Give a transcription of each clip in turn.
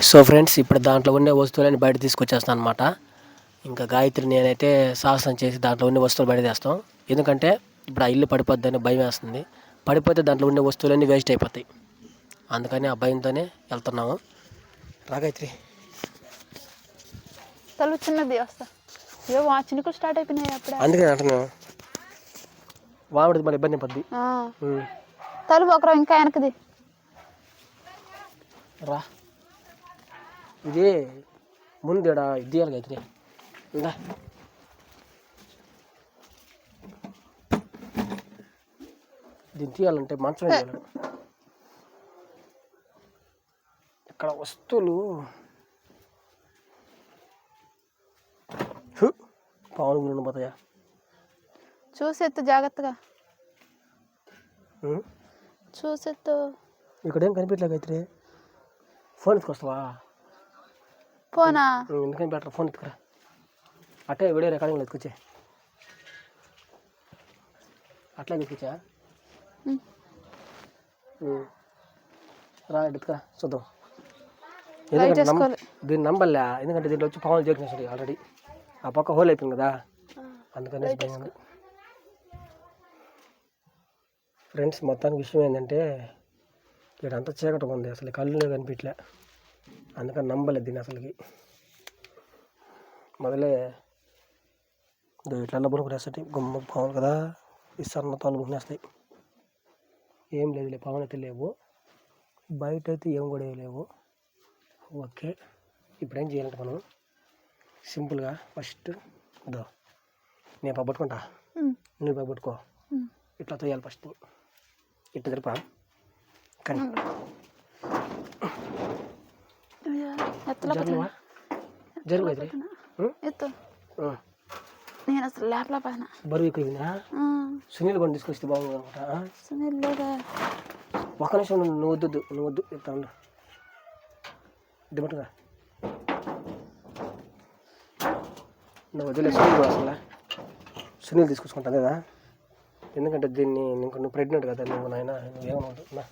So friends ఇప్పుడు దాంట్లో ఉండే వస్తువులని బయట తీసుకొచ్చేస్తాను అనమాట ఇంకా గాయత్రి నేనైతే సాహసం చేసి దాంట్లో ఉండే వస్తువులు బయట తెస్తాం. ఎందుకంటే ఇప్పుడు ఆ ఇల్లు పడిపోద్దని భయం వేస్తుంది. పడిపోతే దాంట్లో ఉండే వస్తువులన్నీ వేస్ట్ అయిపోతాయి. అందుకని ఆ భయంతోనే వెళ్తున్నాము. రా గాయత్రి. తలుపు చిన్నది వస్తా. ఏ చినుకులు స్టార్ట్ అయిపోయినాయి అప్పుడే. అందుకని అంటున్నాను వామిడి మన ఇబ్బంది పద్ది తలుపు ఒకరు ఇంకా వెనకది రా. ఇది ముందు ఈడ ఇది తీయాలి గాయత్రి ఇందా. దీన్ని తీయాలంటే మంచం ఇక్కడ వస్తువులు పావులు గుండు పోతాయా చూసెత్తు జాగ్రత్తగా? చూసెత్తు. ఇక్కడేం కనిపించలే గాయత్రి ఫోన్ ఎత్తుకొస్తావా? ఉం, ఎందుకని బెటర్? ఫోన్ ఎత్తుకురా. అట్టే వీడియో రికార్డింగ్లో ఎత్తుకొచ్చే. అట్లా ఎత్తుకొచ్చా. రా ఎత్తుకురా చూద్దాం. దీన్ని నమ్మలే ఎందుకంటే దీంట్లో వచ్చి పాములు చేరిన ఆల్రెడీ ఆ పక్క హోల్ అయిపోయింది కదా? అందుకనే. ఫ్రెండ్స్ మొత్తానికి విషయం ఏంటంటే ఇక్కడంతా చీకటి ఉంది. అసలు కళ్ళు కనిపించలే అందుకని నమ్మలేదు దీన్ని అసలుకి. మొదలే ఇట్లా బునుకునేస్తాయి గుమ్మ పాములు కదా ఈ సన్న తోలు బునేస్తాయి ఏం లేదులే పాములు అయితే లేవు. బయట అయితే ఏం కూడా ఏం లేవు. ఓకే ఇప్పుడు ఏం చేయాలంటే మనం సింపుల్గా ఫస్ట్ ఇదో నేను పబ్బట్టుకుంటా. నువ్వు పబ్బట్టుకో. ఇట్లా తోయాలి ఫస్ట్. ఇట్లా తిరుపా. కానీ నేను అసలు లేపలా పైన. బరువు ఎక్కువ సునీల్ కొని తీసుకొస్తే బాగుంది అనమాట సునీల్ లేదా. ఒక నిమిషం నువ్వు వద్దు నువ్వు వద్దు చెప్తా ఉండు. దిమ్మట్టుగా నువ్వు వద్దులే సునీల్ కూడా అసలు. సునీల్ తీసుకొచ్చుకుంటా కదా ఎందుకంటే దీన్ని నీకు నువ్వు ప్రెగ్నెంట్ కదా నువ్వు నాయన నువ్వేమన్నా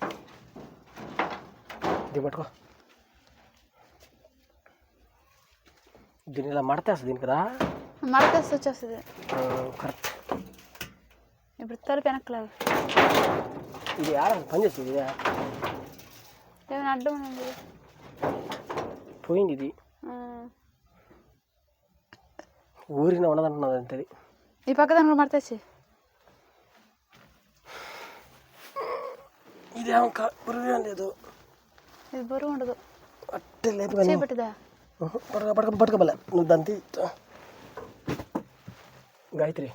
దిమ్మట్టుకో దీన్ని ఇలా మడతేస్తుంది దీనికి కదా? మడతేసి వచ్చేస్తుంది. కరెక్ట్ ఇప్పుడు తలుపు వెనక్కలేదు ఇది ఆడ పని చేస్తుంది ఇది? ఏమైనా అడ్డం పోయింది ఇది. ఊరిన ఉన్నదంటున్నది అంతే ఇది. ఈ పక్క దాని మడతేసి బరువు లేదు. ఇది బరువు ఉండదు. అట్టే లేదు చేపట్టిదా పడక పడక పడకబలే నువ్వు దాన్ని తీ. గాయత్రి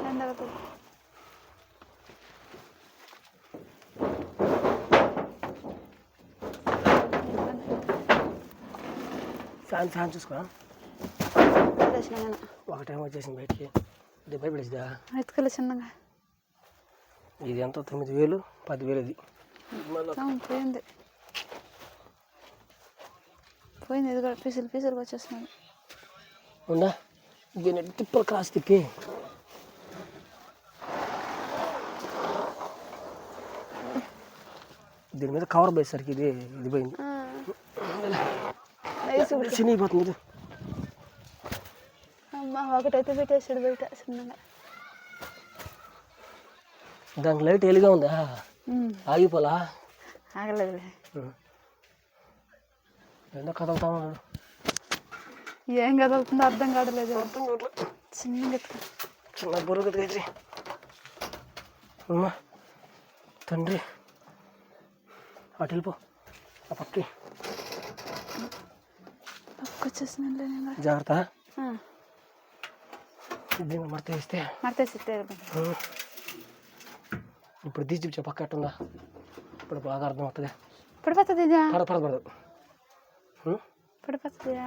ఏం ఫ్యాన్ ఫ్యాన్ చూసుకో వదిలేసిన నేను ఒకటేమో వచ్చేసింది బయటికి. ఇది భయపడేసిదా ఎత్తుకెళ్ళి చిన్నగా ఇది ఎంత? తొమ్మిది వేలు పదివేలు ఇది. పోయింది. పోయింది ఇది కూడా పీసులు పీసులు వచ్చేస్తున్నాడు ఉందా? దీన్ని తిప్పలు క్రాస్ తిప్పి. దీని మీద కవర్ పోయేసరికి ఇది ఇది పోయింది. చినిగిపోతుంది ఇది అమ్మ ఒకటైతే పెట్టేసాడు బయట చిన్నగా. దానికి లైట్ ఎలిగా ఉందా. ఆగిపోలా? ఆగలేదులే. ఎంతో కదలుతా ఉన్నాడు ఏం కదులుతుందో అర్థం కావట్లేదు. చిన్నగా ఎత్తుకో చిన్న బరువు గదిగైతే అమ్మా తండ్రి. అటు వెళ్ళిపో. ఆ పక్కి నేను. జాగ్రత్త. దీన్ని మడత ఇస్తే మడతేసి ఇస్తే ఇప్పుడు తీసి చూపించే పక్క ఎట్టుందా? ఇప్పుడు బాగా అర్థం అవుతుంది. పడిపోతుంది పడ పడదు పడిపోతుందా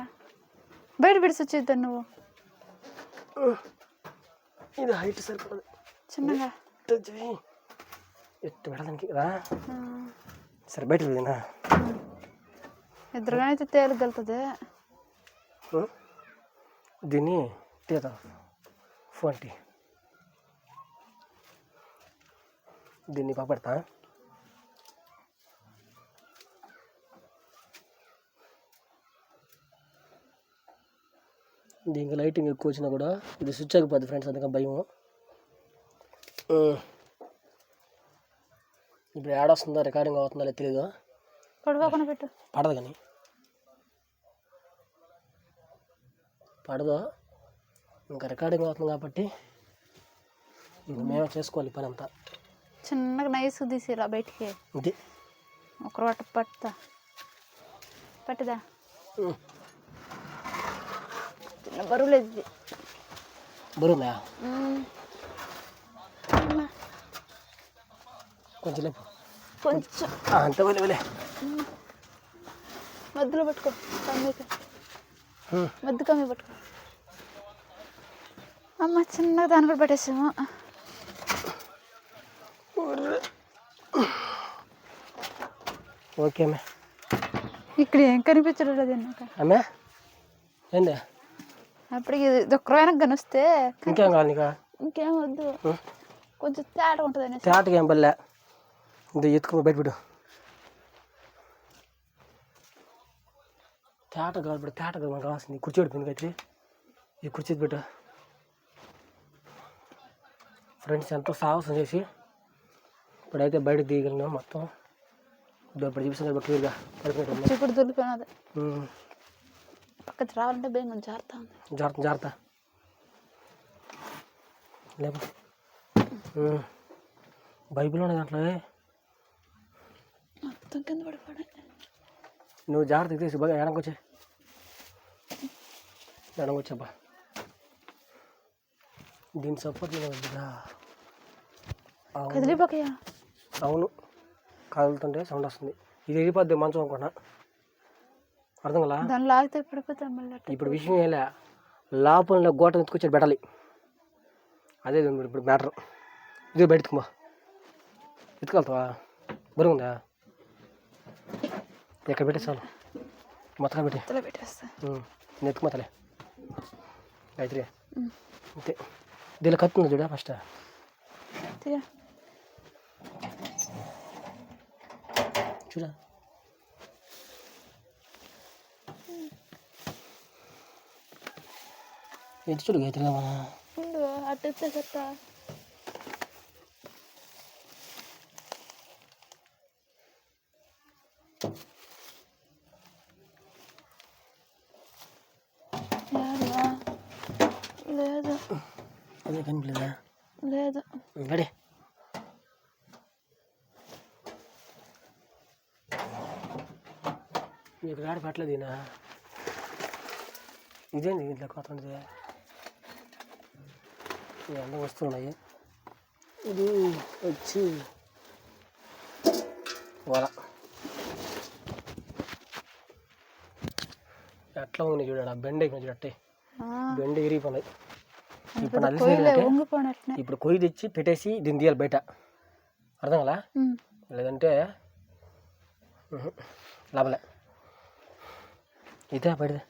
బయట పెడిసి వచ్చేద్దాం నువ్వు? ఇది హైట్ సరిపడదు చిన్నగా. ఎట్టు పెడదానికి? కదా ఆ, సరే బయటకు పోయినా ఎదురుగానే అయితే తేలిగలుగుతుంది దీన్ని తీత ఫోన్ టీ. దీన్ని పక్కపెడతా. దీనికి లైటింగ్ ఎక్కువ వచ్చినా కూడా ఇది స్విచ్ ఆగిపోద్ది ఫ్రెండ్స్ అందుకని భయం ఇప్పుడు యాడ్ వస్తుందో రికార్డింగ్ అవుతుందో లేదో తెలీదు? పడదు కానీ. పడదు. ఇంకా రికార్డింగ్ అవుతుంది కాబట్టి ఇంక మేమే చేసుకోవాలి పని అంతా చిన్నగా నైస్ తీసిరా బయటికి. ఇది. ఒక రోట పట్టుతా. పట్టుదా? ఉమ్. చిన్న బరువు లేదు ఇది. బరువుందా? కొంచెం లేపు. కొంచెం. అంతే వెళ్ళి వెళ్ళే మధ్యలో పట్టుకో. మధ్య కమ్మి పట్టుకో. అమ్మ చిన్నగా దాన్ని కూడా పెట్టేసాము ఓకే అమ్మే. ఇక్కడ ఏం కనిపించడం లేదు నాకు. అమ్మే ఏంది? అప్పటికి ఇది ఒక్క వెనక్కి కనిస్తే ఇంకేం కావాలి నీకు? ఇంకేం వద్దు. కొంచెం తేడా ఉంటుంది తేటకి ఏం పల్లె ఇది ఎత్తుకుని బయట తేట కావాలి ఇప్పుడు తేట కావాలి మనకు కావాల్సింది. కుర్చీ పెట్టుకుంది అయితే ఈ కుర్చీ పెట్టు ఫ్రెండ్స్ ఎంతో సాహసం చేసి ఇప్పుడైతే బయటకు దిగలినాం మొత్తం. ఇప్పుడు చూపిస్తాను క్లియర్గా పడుకునేటప్పుడు దులిపోయినది ఉమ్. పక్కకి రావాలంటే భయం కొంచెం జాగ్రత్త ఉంది. జాగ్రత్త జాగ్రత్త. ఉమ్. బైబిల్ ఉన్న దాంట్లో మొత్తం కింద పడిపోయి నువ్వు జాగ్రత్త తీసి బాగా ఎడంకి వచ్చే ఎడంకి వచ్చాబ్బా దీని సపోర్ట్ అవును. కదిలిపోకయ్యా. అవును. కదులుతుంటే సౌండ్ వస్తుంది. ఇది వెళ్ళిపోద్ది మంచం అనుకున్నా. అర్థం కదా దాన్ని లాగితే పడిపోతాం మళ్ళీ. ఇప్పుడు విషయం ఏలే లోపల గోట ఎత్తుకొచ్చి పెట్టాలి. అదే ఇప్పుడు మ్యాటర్ ఇది బయటకు మా ఎత్తుకెళ్తావా? బరువు ఉందా ఎక్కడ పెట్టి చాలు మొత్తం పెట్టి పెట్టేస్తా. ఉమ్, నేను ఉమ్. అంతే దీనిలో కత్తి ఉంది చూడ ఫస్ట్ చూడా ఎత్తి చూడు ఉండు అటు ఎత్తేసత్తా యాడా? లేదు అదే కనిపించలేదా లేదు గడి మీకు రాడు పట్టలేదు ఈయన ఇదేంది ఇంట్లో కొత్త అన్నీ వస్తున్నాయి. ఇది వచ్చి వల. ఎట్లా ఉంది చూడండి ఆ బెండ అయిపోయింది చూడట్టే బెండ ఇరిగిపోయినాయి ఇప్పుడు పెద్ద నాకు కొయ్యలే తెలిసింది ఏంటంటే, వంగిపోయినట్లే. ఇప్పుడు కొయ్యి తెచ్చి పెట్టేసి దీన్ని తీయాలి బయట. అర్థం కదా ఉమ్. లేదంటే ఉహు, లాభలే. ఇదే పడితే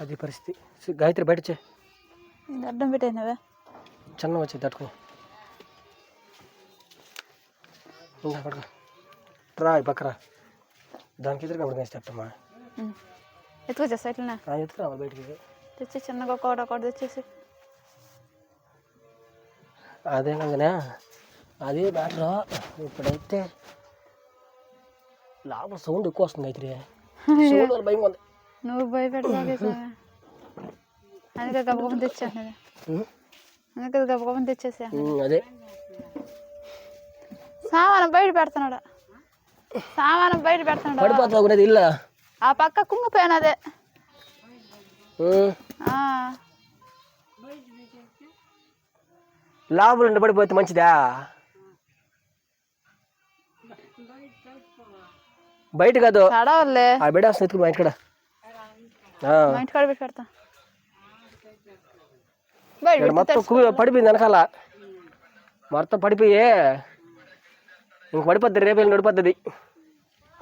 అది పరిస్థితి. సి- గాయత్రి బయట వచ్చే ఇది అడ్డం చిన్న వచ్చి తట్టుకో. రా ఈ పక్కరా. దానికి ఎదురుగా పడుకునేసి తట్టమ్మా ఎత్తుకొచ్చేస్తా ఇట్లనే ఎత్తుకురా బయటికి. తెచ్చి చిన్నగా ఒకటి ఒకటి తెచ్చేసి. అదే కదనే అదే బ్యాటరా ఇప్పుడైతే లోపల సౌండ్ ఎక్కువ వస్తుంది అయితే సౌండ్ వల్ల భయం ఉంది. నువ్వు స్వామి అందుకే గబగబం తెచ్చాను అందుకే గబగబం తెచ్చేసా. అదే. సామానం బయట పెడుతున్నాడు. సామానం బయట పెడుతున్నాడు. పడిపోతా ఉన్నది ఇల్లు? ఆ పక్క కుంగిపోయినదే లోపల ఉండి పడిపోతే మంచిదా? బయట కాదు. ఆ బిడ్డ వస్తుంది ఎత్తుకు మా ఇంటి కాడ పెట్టి పెడతా. మొత్తం పడిపోయింది వెనకాల. మొత్తం పడిపోయి. ఇంక పడిపోద్ది రేపు వెళ్ళి నడిపోద్ది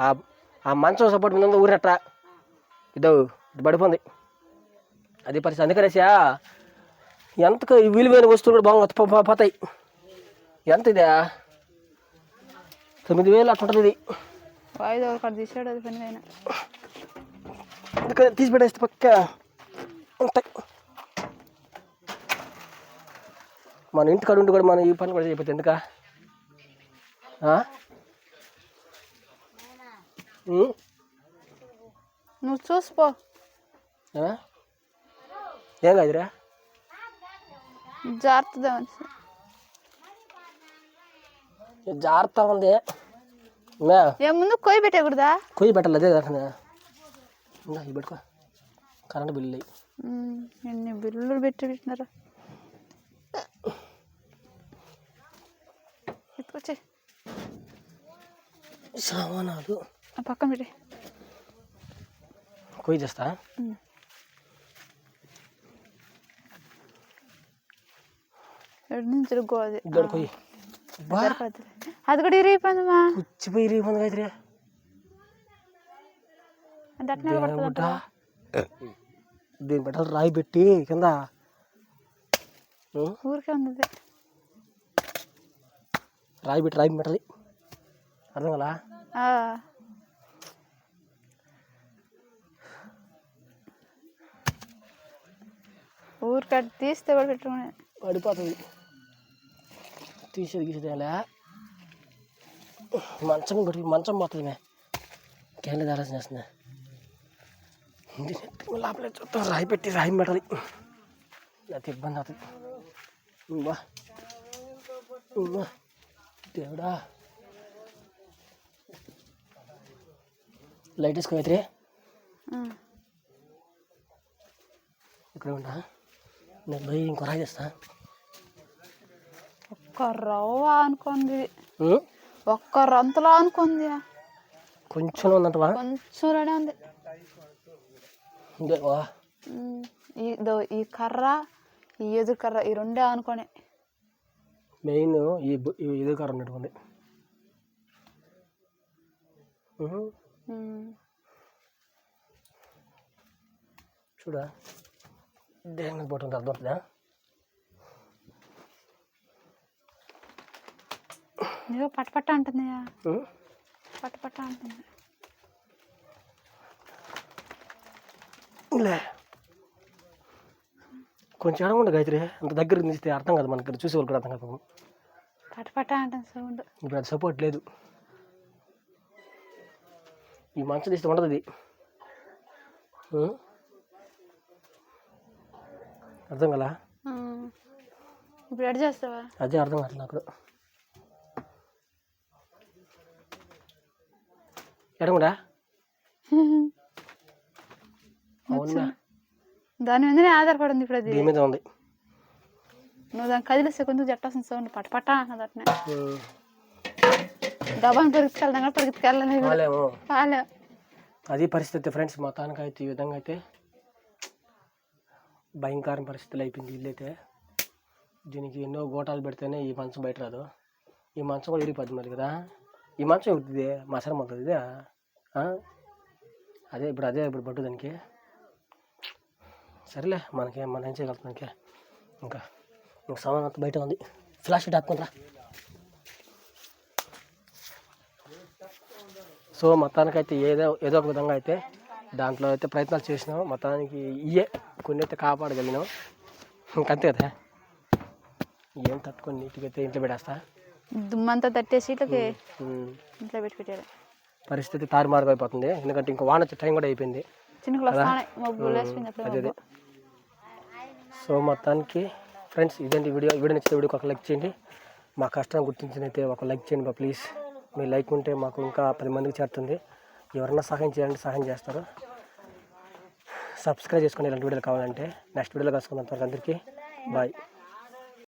ఆ ఆ మంచం సపోర్ట్ మీద ఊరట్ట ఇదో పడిపోయింది అది పరిస్థితి. అందుకనేసా ఎంతకు ఈ విలువైన వస్తువులు కూడా బాగా పోతాయి. ఎంత ఇదే? తొమ్మిది వేలు అట్లా ఉంటుంది ఇది. అందుకని తీసి పెట్టేస్తే పక్క ఉంటాయి. మన ఇంటి కాడ ఉండి కూడా మనం ఈ పని కూడా చేయకపోతే ఎందుక? నువ్వు చూసిపో. ఏం కాదురా? జాగ్రత్త జాగ్రత్త ఉంది. ఏ ముందు కొయ్యి పెట్టకూడదా? కొయ్యి పెట్టాలి అదే ఇవి పెట్టుకో. కరెంట్ బిల్లు ఎన్ని బిల్లులు పెట్టి పెట్టినారు. ఎత్తుకొచ్చి సామానాలు. ఆ పక్కన పెట్టి. కొయ్యి. ఎటు నుంచి ఇద్దరు కొయ్యి అది కూడా ఇరిగిపోయిందమ్మా పుచ్చిపోయి పడుతుంది దీని పెట్టాలి రాయి పెట్టి కింద? ఊరికే ఉంది. రాయి పెట్టి రాయి పెట్టాలి అర్థం కదా ఆ. ఊరికే అటు తీస్తే కూడా పెట్టుకునే పడిపోతుంది. తీసేది గీసేది ఎలా మంచం కొట్టి మంచం పోతుంది మే. కేళ్ళ దారాల్సిన చేస్తున్నా లోపలే చూస్తాం. రాయి పెట్టి రాయి పెట్టాలి లేకపోతే ఇబ్బంది అవుతుంది. బా. దేవుడా. లైట్ వేసుకో అయితే ఆ. ఇక్కడ ఉంటా నేను పోయి ఇంకో రాయి చేస్తా ఒక్క రవ్వ అనుకుంది? ఒక్క రంతలో అనుకుంది. కొంచెం ఉందంటవా? కొంచెం రెడీ ఉంది ఇదే ఈ కర్ర ఈ ఎదురు కర్ర ఈ రెండే అనుకోని. మెయిన్ ఈ ఇది కారం ఉన్నటువంటి. చూడా? దేని పోతుంది అర్థం అవుతుందా ఇదిగో పట్ట పట్ట అంటుంది ఉం? పట్ట పట్ట అంటుంది. లే. కొంచెం ఎడమ ఉండే గాయత్రి. అంత దగ్గర నిలిస్తే అర్థం కాదు మనకి చూసే వాళ్ళు కూడా అర్థం కాదు సౌండ్. ఇప్పుడు అది సపోర్ట్ లేదు. ఈ మంచం తీస్తే ఉండదు ఇది. ఉం? అర్థం కదా. ఇప్పుడు ఎడ్ చేస్తావా? అదే అర్థం కాదు నాకు ఎడమడా అవునా? దాని మీదనే ఆధారపడింది ఇప్పుడు అది. దీని మీద ఉంది. నువ్వు దాన్ని కదిలిస్తే కొంచెం జట్టాల్సిన సౌండ్ పట్ట పట్ట అన్నది అట్నే. ఉం. డబ్బాని పరిగెత్తుకెళ్దాం కూడా పరిగెత్తుకెళ్ళాలి వాళ్ళేమో పాలే అది పరిస్థితి ఫ్రెండ్స్ మొత్తానికి అయితే ఈ విధంగా అయితే భయంకర పరిస్థితులు అయిపోయింది ఇల్లు అయితే దీనికి ఎన్నో గోటాలు పెడితేనే ఈ మంచం బయట రాదు. ఈ మంచం కూడా ఇరిగిపోద్ది మరి కదా. ఈ మంచం అవుతుంది మసరం అవుతుంది? అదే ఇప్పుడు అదే ఇప్పుడు పట్టు దానికి. సరేలే మనకి మనం ఏం చేయగలుగుతాం మనకి ఇంకా ఇంకా సామాన్ అంతా బయట ఉంది. ఫ్లాష్ లైట్ ఆపుకుంటా సో మొత్తానికైతే ఏదో ఏదో ఒక విధంగా అయితే దాంట్లో అయితే ప్రయత్నాలు చేసినాం. మొత్తానికి ఇయే కొన్ని అయితే కాపాడగలిగినాం. ఇంకంతే కదా. ఏం తట్టుకొని నీట్గా అయితే ఇంట్లో పెట్టేస్తా. దుమ్మంతా తట్టే సీట్లకి ఉమ్. ఇంట్లో పెట్టి పెట్టారు పరిస్థితి తారుమారు అయిపోతుంది. ఎందుకంటే ఇంకా వాన వచ్చే టైం కూడా అయిపోయింది. అదే. సో మొత్తానికి ఫ్రెండ్స్ ఇదేంటి వీడియో? వీడియో నచ్చితే వీడియోకి ఒక లైక్ చేయండి. మా కష్టం గుర్తించినైతే ఒక లైక్ చేయండి బా ప్లీజ్. మీ లైక్ ఉంటే మాకు ఇంకా పది మందికి చేరుతుంది. ఎవరన్నా సహాయం చేయాలంటే సహాయం చేస్తారు. సబ్స్క్రైబ్ చేసుకుని ఇలాంటి వీడియోలు కావాలంటే నెక్స్ట్ వీడియోలో కలుసుకుందాం. వరకు అందరికీ. బాయ్.